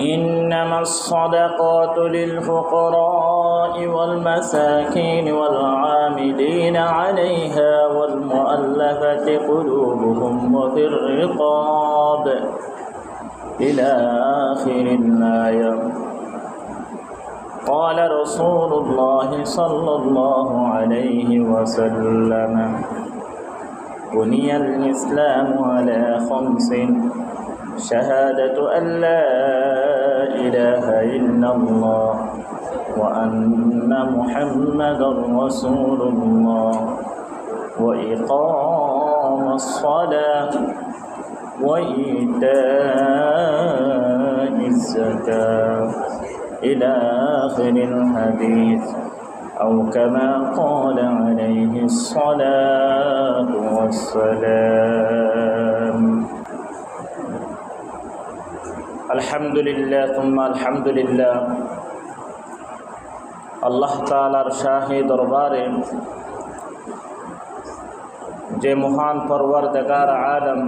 إنما الصدقات للفقراء والمساكين والعاملين عليها والمؤلفة قلوبهم وفي الرقاب. إلى آخر الآية. قال رسول الله صلى الله عليه وسلم بني الإسلام على خمس. شهادة أن لا إله إلا الله وأن محمدا رسول الله وإقام الصلاة وإيتاء الزكاة إلى آخر الحديث أو كما قال عليه الصلاة والسلام আলহামদুলিল্লাহ তুম্মা আলহামদুলিল্লাহ। আল্লাহ তালার শাহী দরবারে যে মহান পরওয়ার দেগার আলম,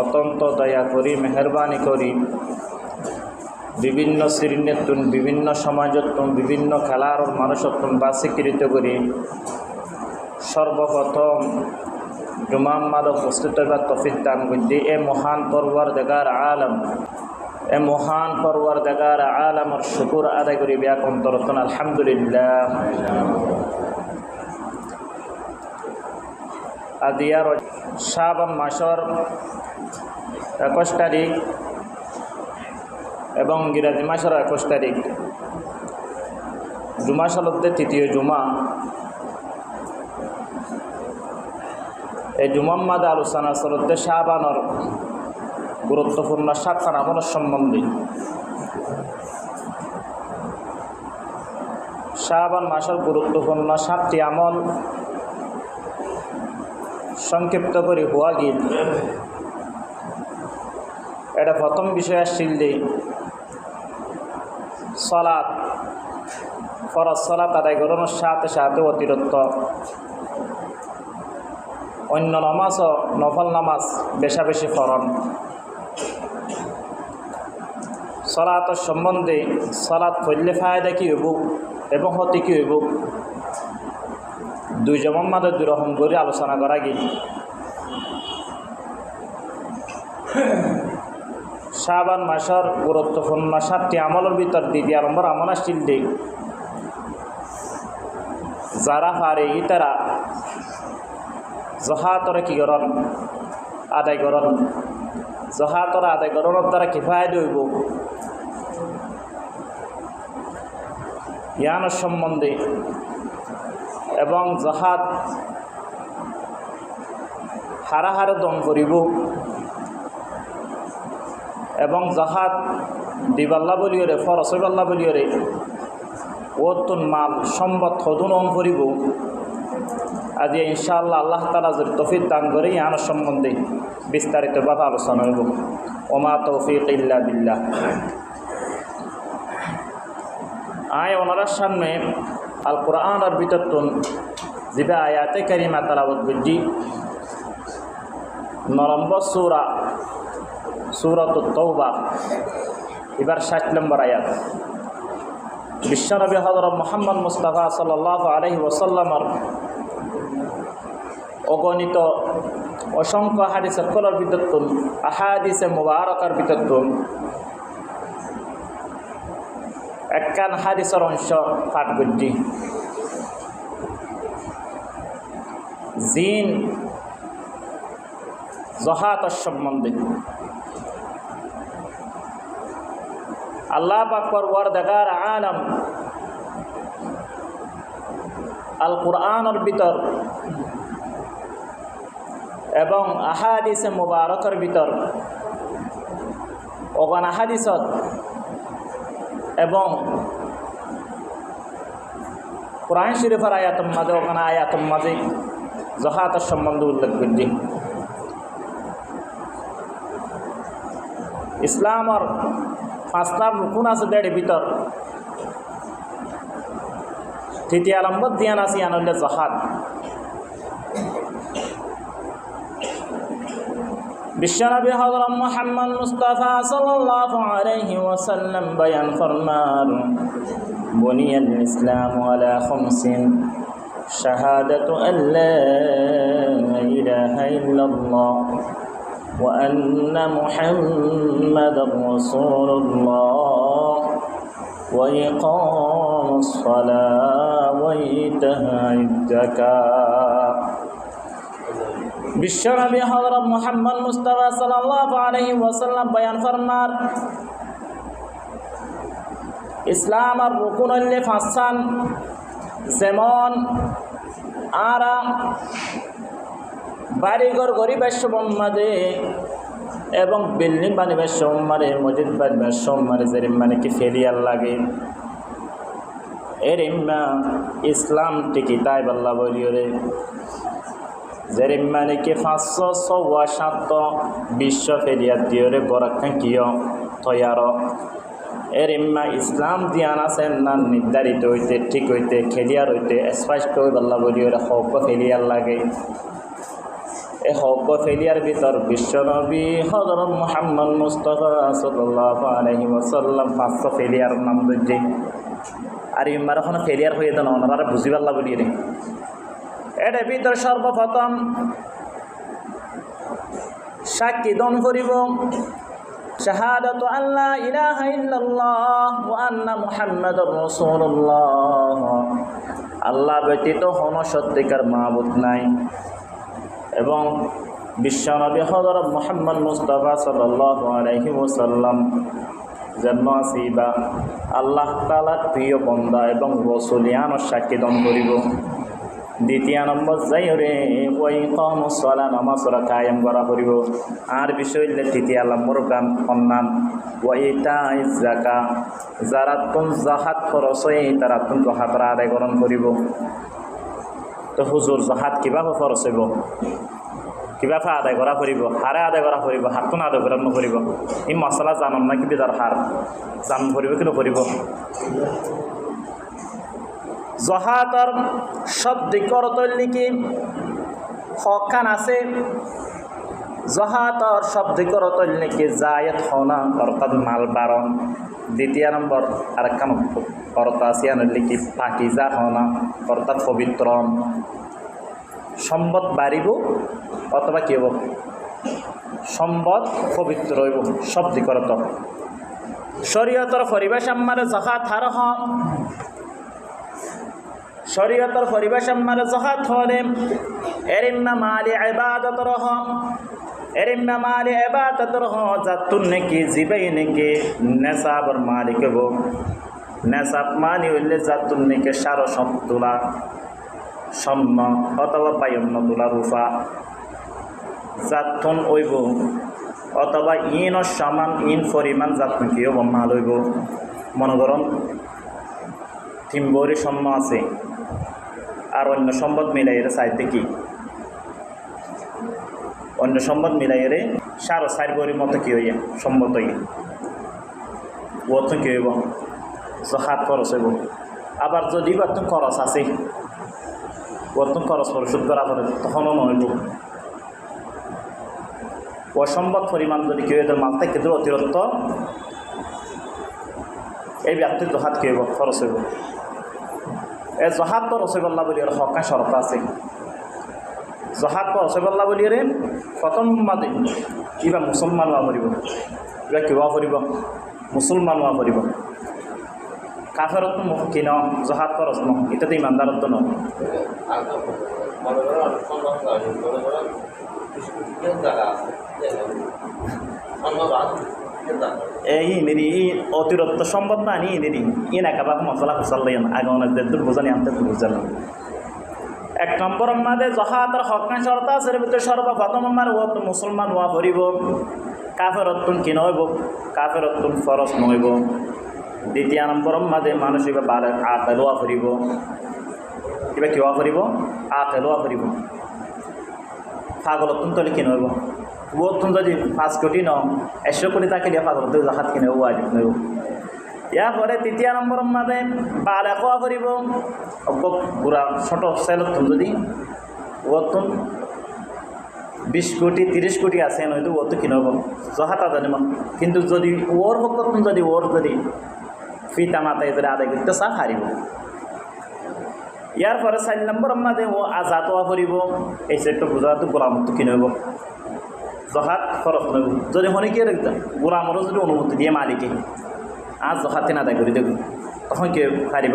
অত্যন্ত দয়া করি মেহরবানি করি, বিভিন্ন শ্রীনেতুন বিভিন্ন সমাজত্বন বিভিন্ন খেলার মানুষত্বন বাসীকৃত করি, সর্বপ্রথম জুমাম মাদক উপস্থিত বা তফিক দান করছি এ মহান পর্বর দেগার আলম। এ মহান পর্বর দেগার আলমর শুকুর আদায় করি ব্যাক অন্তরতন আলহামদুলিল্লাহ। আদিয়ার শ্রাবণ মাসর একুশ তারিখ এবং ইংরাজি মাসের একুশ তারিখ জুমা সালতে তৃতীয় জুমা। এই জুমাম্মাদ আলোচনা চলতে শাহবানর গুরুত্বপূর্ণ সাতখান আমলের সম্বন্ধে। শাহবান মাসের গুরুত্বপূর্ণ সাতটি আমল সংক্ষিপ্ত করে হওয়া গিল এটা প্রথম বিষয় আসছিল যে সলাৎ ফরজ সলাৎ আদায় করানোর সাথে সাথে অতিরিক্ত অন্য নামাজও নফল নামাজ বেশা বেশি ফরন সলাতর সম্বন্ধে সলাৎ করলে ফায়দা কী হইব এবং হতে কী হইব? দুই জমান মাদের দুরকম করে আলোচনা করা গিয়ে শাহবান মাসের গুরুত্বপূর্ণ সাতটি আমলের ভিতর দ্বিতীয় নম্বর আমল আসছিল যারা পারে ইতারা জহাতরে কি করন আদায় করন জহাতর আদায় করণের দ্বারা কিফায় দইব ইয়ানের সম্বন্ধে। এবং জহাত হারা হারে দম করিব এবং জাহাত দিবাল্লা বলিওরে ফরসবাল্লা বলিওরে ওতুন মাল, সম্বত, সদুন অং করিব আজি ইনশাআল্লাহ আল্লাহ তালা যদি তফিক দান করে ইয়ান সম্বন্ধে বিস্তারিতভাবে আলোচনা হইব। ওমা তৌফিক ইল্লা বিল্লাহ। আয় ওনারার সামনে আল কোরআন আর বিতত্তন জিবা আয়াতে কারিমা তালাবত বুদ্ধি নরম্বর সৌরা সুরত তৌবা এবার ষাট নম্বর আয়াত। বিশ্বনবী হজরত মোহাম্মদ মুস্তাফা সাল আলহি ওসাল্লামর অগণিত অসংখ্য হাদিসের কলর বিদ্যুৎ, আহাদিসে মুবারকার বিদ্যুৎ। একখান হাদিসের অংশ পাঠ করছি। জিন জহাতর সম্বন্ধে। আল্লাহ পাকর ওয়ারদাগার আলম আল কোরআনের ভিতর এবং আহাদিসে মুবারকের ভিতর ওগান আহাদিসত এবং কোরআন শরীফের আয়াতম মাঝে ওখানে আয়াতম মাঝে জহাতের সম্বন্ধে উল্লেখ করছি ইসলামর পাঁচটা রুকুন আছে দেড় ভিতর। তৃতীয় নম্বর ধ্যান আছে আনলে জহাদ বিশ্বনবী হজরত মোহাম্মদ মুস্তাফা সাল্লাল্লাহু আলাইহি ওয়াসাল্লাম বয়ান ফরমান বুনিয়াল ইসলাম আলা খামসিন শাহাদাতু আন লা ইলাহা ইল্লাল্লাহ وأن محمدا رسول الله وإقام الصلاة وإيتاء الزكاة বিশ্বনবী হজরত মোহাম্মদ মুস্তাফা সাল্লাল্লাহু আলাইহি ওয়াসাল্লাম বয়ান ফরমার ইসলাম আর রুকুন হইলে ফাঁসান যেমন আরা বাড়িঘর গরিবের সম্মাদে এবং বিল্ডিং বানিবার সম্মারে মসজিদ বানিবার সম্মারে যে মানে কি ফেরিয়ার লাগে এর ইম্মা ইসলাম টিকি তাই বাল্লা বল্লা বলিওরে যের মানে কি পাঁচশো ছয়া সাত বিশ্ব ফেরিয়ার দিওরে গরাক্ষা কিয়? তৈয়ার। এর ইম্মা ইসলাম দিয়ান আছে না নির্ধারিত হইতে, ঠিক হইতে, খেলিয়ার হইতে, স্পষ্ট বল্লা বলিওরে হক ফেলিয়ার লাগে। এ হক ফেলিয়ার ভিতর বিশ্বনবী হজরত মোহাম্মদ মুস্তফা সাল্লাল্লাহু আলাইহি ওয়াসাল্লাম পাঁচশো ফেলিয়ার নাম দজ্জে আর ইম্মার ওখানে ফেলিয়ার হয়ে দেন ওনারা বুঝি পাল্লা বলি রে এটার ভিতর সর্বপ্রথম সাক্ষী দন করিব। শাহাদাতু আল্লাহ ইলাহা ইল্লাল্লাহ ওয়া আন্না মুহাম্মাদুর রাসূলুল্লাহ। আল্লাহ ব্যতীত কোন সত্যিকার মাবুদ নাই। এবং বিশ্বনবী হজরত মোহাম্মদ মুস্তফা সাল্লাল্লাহু আলাইহি ওয়াসাল্লাম আসিবা। আল্লাহ তালার প্রিয় বন্দা এবং রসুলিয়ানোর সাক্ষী দন করিব। দ্বিতীয় নম্বর যাইরে ওই কম সলা নামাজরা কায়েম করা করিব। আর বিষয় হইলে তৃতীয় নম্বর, গান সন্ধান ওইটা জাকা যারা তুন জাহাত খরচ তারা তুন জাহাতরা আদায় গ্রহণ করিব। তো হুজুর জাহাত কীভাবে খরচ হইব? কীভাবে আদায় করা করিব হারে আদায় করা করিব হাতন আদায় করা নকরিব এই মশলা জানম না কিন্তু তার হার জান করিব কি নকরিব জহাতর শব্দিকর তৈলিকি হকান আছে। জহাতর শব্দিকর তৈলিকি জায়ত হনা অর্থাৎ মাল বারণ দ্বিতীয় নম্বর আরেকখান অর্থ আছে লিখি পাকিজা হনা অর্থাৎ পবিত্র সম্পদ বাড়িব অথবা কি হব সম্পদ পবিত্র হইব শব্দিকরত শরীয়তর পরিবেশ আমার জহাত হার শরীয়তর পরিবেশ আমার জহাত হলে এরিম্মা মালি ইবাদত রহ এরিম্মা মালি ইবাদত রহ জাতুন নাকি জিবাই নাকি নেসাবর মালিক হব নেসাব মানি হইলে জাতুন নাকি সার সব তোলা, স্বর্ণ অথবা পায়ন্ন তোলা রূপা। জাতুন ওইব অথবা ইন সমান ইন পরিমাণ জাতুন কি হব মাল হইব মনে করুন থিম্বরি সম্ম আছে, আর অন্য সম্পদ মিলাইয়ের চাইতে কি? অন্য সম্পদ মিলাইয়েরে সার চার বরির মতো কি হইয়া, সম্মত হইয়া। ওত কি হইব? হাত খরচ হইব। আবার যদি বর্তন খরচ আছে বর্তন খরচ পরিশোধ করা পরে তখনও নইব অসম্ভব পরিমাণ যদি কেউ এদের মাল থেকে অতিরিক্ত এই ব্যক্তির জহাত কি হইব খরচ হইব এই জহাত তো রসগোল্লা বলি আর হকা শরত আছে। জহাত তো রসগোল্লা বলি রে প্রথম মাদে কিবা মুসলমান পড়ব কিবা কিবা মুসলমান হওয়া পড়ব কাফেরত মুখ কিন জহাত খরচ ন এটাতে ইমানদারত্ব ন। এই নেরি অতিরিক্ত সম্পদ না নি নেরি ই না কাবাক মশলা ফসল লইন আগে অনেক দূর বোঝানি আনতে তো বুঝালাম এক নম্বর আমাদের জহাতর হকান শর্ত এর ভিতরে সর্বপ্রথম আমার ও মুসলমান হওয়া ভরিব। কাফেরত্তুন কি নইব? কাফেরত্তুন ফরস নইব। দ্বিতীয় নম্বর মাঝে মানুষ এবার বারে আকেলোয়া ফুরিব। কিবা কিবা ফুরিব? আকেলোয়া ফুরিব। পাগলতুন তলে কিনে হইব। ওতুন যদি পাঁচ কোটি ন, একশো কোটি তাকে দিয়ে পাগলত জাহাত কিনে ও আজ নইব ইয়াৰ পরে তৃতীয় নম্বৰ মাঝে বালে খোৱা কৰিব অকল বুঢ়া ছোট চেলতুন যদি ওতুন বিশ কোটি তিরিশ কোটি আছে নয়তো ও তো কিনব জহাতা জানিব কিন্তু যদি ওর পক্ষতুন যদি ওর যদি পিতা মাতাই যদি আদায় করতে চা হারিব। ইয়ার পরে চার নম্বর মাঝে ও আজাদ হওয়া করিব এই সেটটা বুঝাতো গোলামতো কিনব জহাত খরচ নব যদি মনে কি গোলামরও যদি অনুমতি দিয়ে মালিকে। আজ জহাতে আদায় করে দেব তখন কে পারিব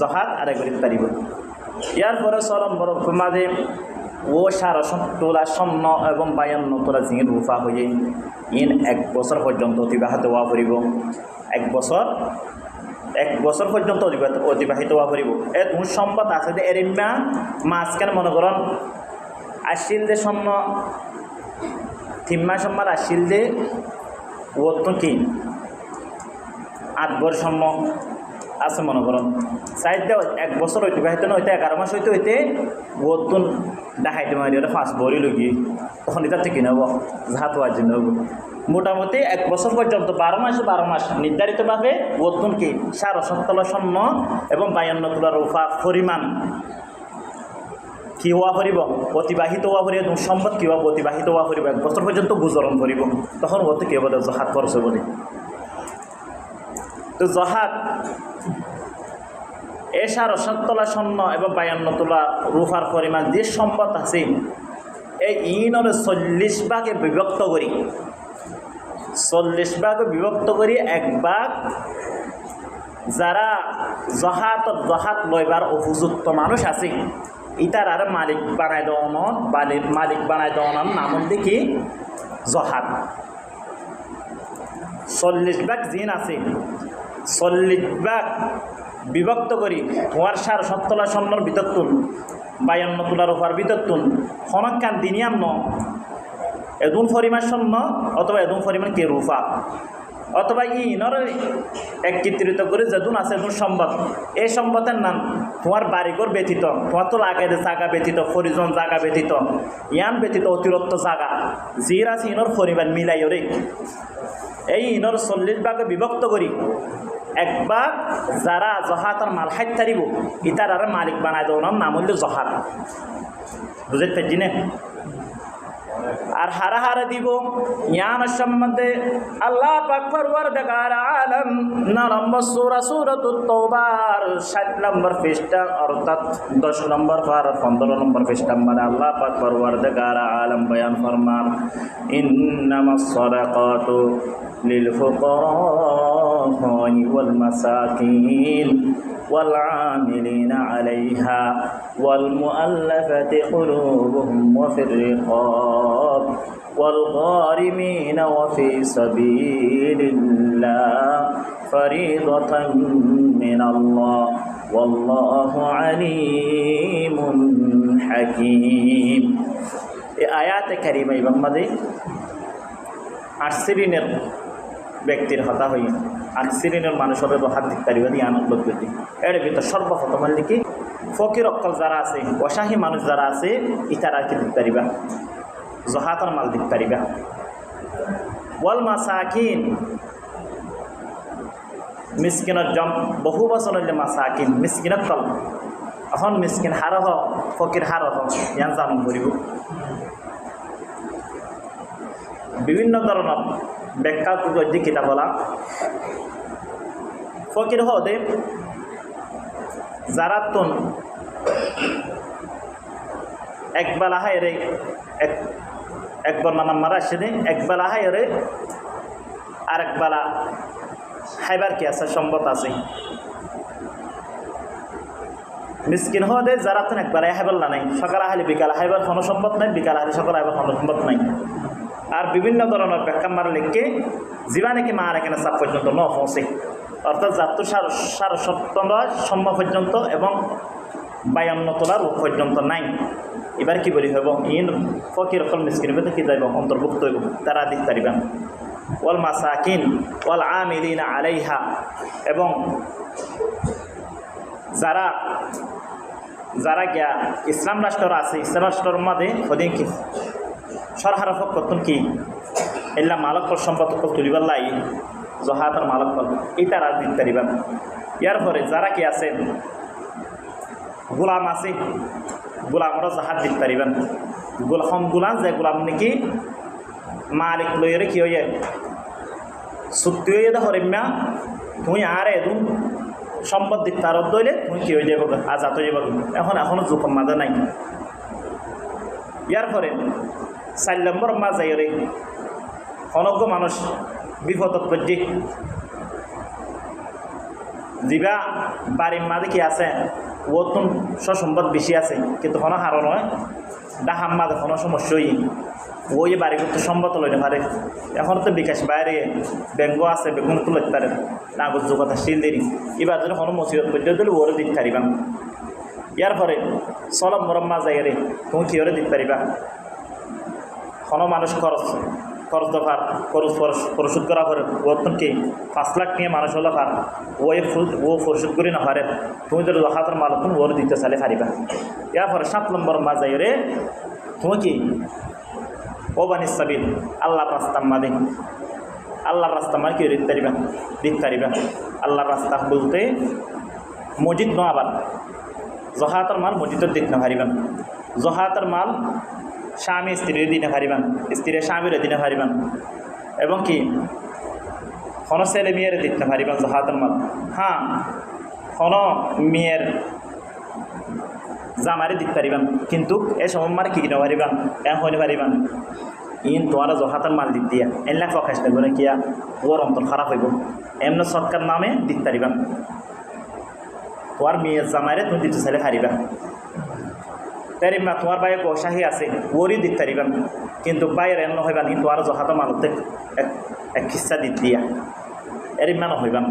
জহাত আদায় করে পারিব। ইয়ার পরে ছ নম্বর মাঝে ও সারা তোলা স্বর্ণ এবং বায়ান্ন তোলা জিঙের রূপা হয়ে ইন এক বছর পর্যন্ত অতিবাহিত হওয়া করিব এক বছর এক বছর পর্যন্ত অতিবাহিত হওয়া পড়ব এ তোর সম্পদ আছে যে এরিম্যা মাঝখানে মনে করন আসিল যে সম্ম থিম্মা সম্মান আসিল যে ও তো কি আট স্বর্ণ আছে মনে করুন। চাইতে এক বছর অতিবাহিত না হইতে এগারো মাস হইতে হইতে বহুতন দেখাইতে মারি ওটা পাঁচ বড়ি লগিয়ে তখন এটা থেকে নেব যাহা তো আজ নেব মোটামুটি এক বছর পর্যন্ত বারো মাস বারো মাস নির্ধারিতভাবে বহুতন কি সাড়ে সত্তর স্বর্ণ এবং বায়ান্ন তোলার পরিমাণ কি হওয়া করিব অতিবাহিত হওয়া করিব এবং সম্পদ কি হওয়া অতিবাহিত হওয়া করিব এক বছর পর্যন্ত গুজরণ করিব তখন ওতে কি হবে হাত খরচ বলে তো জহাত এসার অসত্তলা স্বর্ণ এবং বায়ান্ন তোলা রুফার পরিমাণ যে সম্পদ আছে। এই ইনরে চল্লিশ ভাগে বিভক্ত করি। চল্লিশ ভাগে বিভক্ত করি এক ভাগ। যারা জহাত জহাত লইবার উপযুক্ত মানুষ আছে ইটার আর মালিক বানাই দেওয়ানোর মালিক মালিক বানাই দেওয়ানোর নামন দেখি জহাত চল্লিশ ভাগ জিন আছে। ভাগ বিভক্ত করি তোমার সার সত্তলা স্বর্ণর ভিতর তুন বায়ান্ন তোলার উপর ভিতর তুন হনকান দিনিয়াম এদুন পরিমাণ স্বর্ণ অথবা এদুন পরিমাণ কে রূপা, অথবা ই ইনর একত্রিত করে যেদুন আছে এদুন সম্পদ। এই সম্পদের নাম তোমার বাড়িঘর ব্যতীত, তোমার তো লাগে জায়গা ব্যতীত, ফরিজন জায়গা ব্যতীত, ইয়ান ব্যতীত অতিরিক্ত জায়গা জির ইনর পরিমাণ মিলাই রে। এই ইনর চল্লিশ ভাগে বিভক্ত করি একবার যারা জহাতর মাল হাইত তারিব ইতার আর মালিক বানায় দেওয়ার নাম হইল জহাত বুঝতে পারছি না আর হারা হারা দিব। ইয়ান সম্বন্ধে আল্লাহ পাক পরওয়ারদিগার আলম নম্বর সুরা সুরত তোবার ষাট নম্বর পৃষ্ঠা, অর্থাৎ 10 নম্বর পার 15 নম্বর পৃষ্ঠা মানে আল্লাহ পাক পরওয়ারদিগার আলম বয়ান ফরমান ইন্নামা সাদাকাতু লিল ফুকারা ওয়াল মাসাকিন والعاملين عليها والمؤلفة قلوبهم وفي الرقاب والغارمين وفي سبيل الله فريضة من الله والله عليم حكيم এই আয়াতে কারিমা ইমাম মাদে আশ্রিনের ব্যক্তির হতা হই। আর শ্রেণির মানুষের হাত দিতে পারিবে দিয়ে আনন্দ করতে এর ভিতর সর্বপ্রথম লিখি ফকির অক্কল যারা আছে, অসাহী মানুষ যারা আছে, ইতারা কি দিতে পারিবা জহাতার মাল দিতে পারিবা ওয়াল মাসাকিন। মিসকিনের জম, বহু বছর হইলে মাসাকিন মিসকিনের কল এখন মিসকিন হার হ ফকির হার হ ইয়ান জানুন করিব বিভিন্ন ধরনের ব্যাখ্যা গদ্য কিতাবলা ফকির হদে যারা তুন একবেলা হায় রে, এক একবার নাম মারা দে একবেলা হায় রে, আরেক বেলা হাইবার কি আছে? সম্পদ আছে। মিসকিন হদে যারা তুন একবেলা হাইবার নাই। সকাল হাইলে বিকাল হাইবার কোনো সম্পদ নাই, বিকাল হাইলে সকাল হাইবার কোনো সম্পদ নাই। আর বিভিন্ন ধরনের মার লিখকে জীবা নাকি মা এখানে চাপ পর্যন্ত, ন পৌঁছে। অর্থাৎ যাত্র সাড়ে সপ্তম সম্ভব পর্যন্ত এবং বায়ান্ন তোলার পর্যন্ত নাই। এবার কি বলি হইব? ইন ফকির অকল মিসকিন হবে কি যাইব? অন্তর্ভুক্ত হইব। তারা দিক পারিবা ওয়াল মাসাকিন, ওয়াল আমিলিনা আলাইহা। এবং যারা যারা গিয়া ইসলাম রাষ্ট্র আছে, ইসলাম রাষ্ট্রের মাঝে সদিন কি সরহার করতেন কি? এলা মালক কল সম্পদ তুলিবার লাই জহাতার মালক কল তারা দিন তারিবান ইয়ার পরে যারা কি আছে গোলাম আছে। গোলামরা জাহাজ দিতে পারিবেন। গোলাম গোলাম যে গোলাম নাকি মালিক লইরে কি হয়ে চুক্তি হয়ে দে হরিম্যা। তুই আর এদুন সম্পদ দিক তার দইলে তুই কি হয়ে যাব আজাদ হয়ে যাব এখন এখনও জোকম মাদা নাই। ইয়ার পরে চার নম্বর মাঝে রে অনজ্ঞ মানুষ বিপদত পড়ছে যিবা বাড়ির মাঝে কি আছে ও তো সসম্পদ বেশি আছে, কিন্তু কোনো হারো নয় ডাহাম মাঝে কোনো সমস্যাই ওই বাড়ি করতে সম্পদ লইতে পারে এখন তো বিকাশ বাইরে ব্যাঙ্ক আছে, বেগুন তো লইতে পারে নাগজ যোগতা শিল দেরি এবার যদি কোনো মসিবত পর্যন্ত দিলে ওরে দিতে পারিবা ইয়ার পরে চলম মরম মা যাই রে তুমি কি ওরে দিতে পারিবা কোনো মানুষ খরচ খরচ দফার, খরচ পরশ- পরিশোধ করা পরে কি পাঁচ লাখ নিয়ে মানুষ হলো পার ও এ ফুল ও পরিশোধ করি না পারে তুমি যদি হাতের মাল তুমি ওর দিতে চালে পারিবা ইয়ার সাত নম্বর মা যাই রে, তুমি কি? ও বানিস সাবিল, আল্লাহর রাস্তা মাদে আল্লাহর রাস্তা মানে কি দিতে পারিবা দিতে পারিবা আল্লাহর রাস্তা বলতে মসজিদ ন আবার। জহাতর মাল মসজিদের দিতে না পারিবেন জহাতর মাল স্বামী স্ত্রীর দিনে পারিবেন স্ত্রীর স্বামীর দিনে পারিবেন এবং কি? কোনো ছেলে মেয়ের দিতে পারিবেন জহাতর মাল। হ্যাঁ কোনো মেয়ের জামারে দিতে পারিবেন কিন্তু এ সময় মারে কি কিনে পারিবেন এম হইতে পারিবেন ইন তোমার জহাতার মাল দিত দিয়া। এনলা ফকাশ থাকবে না কিয়া ওর অন্তর খারাপ হইব। এমন সৎকার নামে দিতে পারিবেন তোমার মেয়ের জামাইরে তুমি দিতে চাইলে হারিবা তারি মা তোমার বাইরে পয়সাহি আছে ওরই দিতে পারিবেন কিন্তু বাইরে এমন কিন্তু আর জহাতা মালতে এক খিস্সা দিত দিয়া। এর ইমান হইবান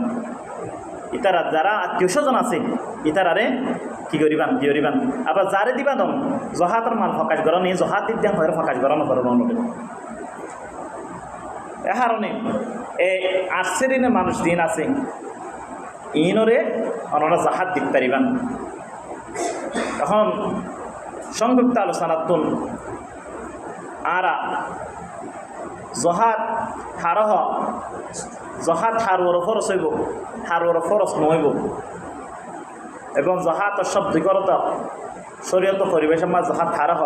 ইতারা যারা আত্মীয় স্বজন আছে ইতারারে কি করিবান কি করিবান আবার যারে দিবা দম জহাতের মাল ফকাশ গরম এই জহাত দিত দেন হয় ফকাশ গরম গরম অনুকে এ কারণে এই আটশে দিনে মানুষ দিন আছে ইনরে ওনারা জাহাজ দিতে পারিবান এখন সংযুক্ত আলোচনাতুন আরা, জহাত হারহ, জহাত হারুয়ার ফরস হইব হারুয়ার ফরস নহইব। এবং জহাত শব্দিকরত শরীয়ত পরিবেশের মাঝ জহাত হারহ।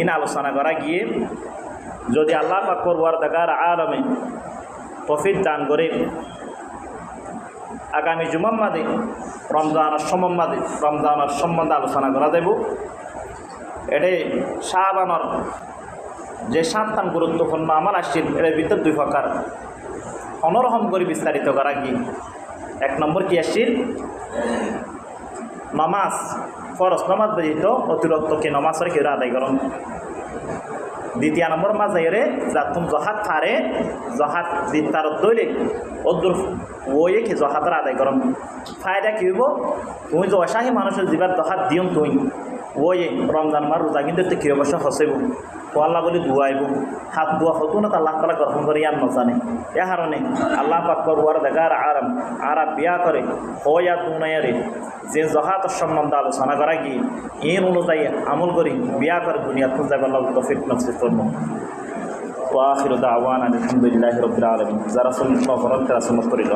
ইন আলোচনা করা গিয়ে, যদি আল্লাহ পাক করবার দেখার আলমে তফিক দান করে আগামী জুমার মাদে রমজানের সম্বন্ধে রমজানের সম্বন্ধে আলোচনা করা যাব এটি শাহবানর যে সাতটান গুরুত্বপূর্ণ আমার আসছিল, এর ভিতর দুই প্রকার। অনরহম করে বিস্তারিত করা কি? এক নম্বর কি আসছিল? নমাজ ফরস নমাজ ব্যতীত অতিরিক্ত কি নমাজের কেউ আদায় করুন? দ্বিতীয় নম্বর মাজাইরে যাতুম জহাত থারে, জহাত দিতার দইলে অদ্দুর ওয়ে কি জহাতার আদায় করম। ফায়দা কি হইব? তুমি যে অসাহী মানুষের জীবার জহাত দিয়ম তুই। ওয়ে রমজান মার রোজা কিন্তু কি অবশ্য হসেব ও আল্লাহ বলে দুয়াইব হাত দুয়া হতো না আল্লাহ তালা গ্রহণ করে ইয়ান নজানে। এ কারণে আল্লাহ পাক করবার দেখার আরাম আরা বিয়া করে হইয়া দুনায়ারে যে জহাত সম্বন্ধে আলোচনা করা গিয়ে এর অনুযায়ী আমল করি বিয়া করে দুনিয়া খুঁজে আল্লাহ তফিক নসিব করব আলহামদুলিল্লাহ রবিল আলমিন। যারা সুন্নত ফরত তারা সুন্নত করিল